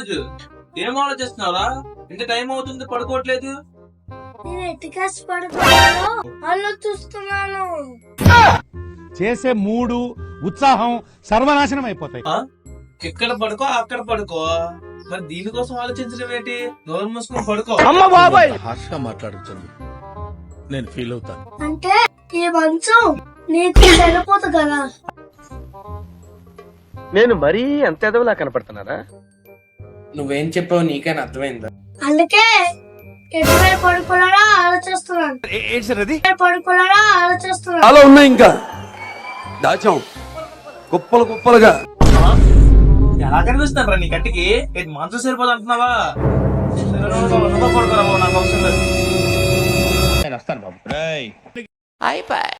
రాజు. ఏం ఆలోచిస్తున్నావురా? ఇంత టైం అవుతుంది పడుకోవట్లేదు? నేను ఆలోచిస్తున్నాను. చేసే మూడు ఉత్సాహం సర్వనాశనం అయిపోతాయి? ఇక్కడ పడుకో అక్కడ పడుకో. మరి దీనికోసం ఆలోచించడం ఏంటి? నోరు మూసుకొని పడుకో. హార్ష్గా మాట్లాడుతుంది నేను ఫీల్ అవుతాను. అంటే ఈ మంచం నీకు సరిపోదు కదా. నేను మరీ అంత ఎదవలా కనపడుతున్నారా నువ్వేం చెప్పావు నీకైనా అర్థమైందా? అందుకే ఎటువైపు పడుకోవాలా ఆలోచిస్తున్నాను. ఎటువైపు పడుకోవాలా ఆలోచిస్తున్నాను. చాలా ఉన్నాయి ఇంకా. దాచాం. కుప్పలు కుప్పలుగా. ఎలా కనిపిస్తాను రా నీ కట్టికి ఏంటి మనసు సరిపోదు అంటున్నావా? పడుకోరా నాకు అవసరం లేదు. నేను వస్తాను బాబు.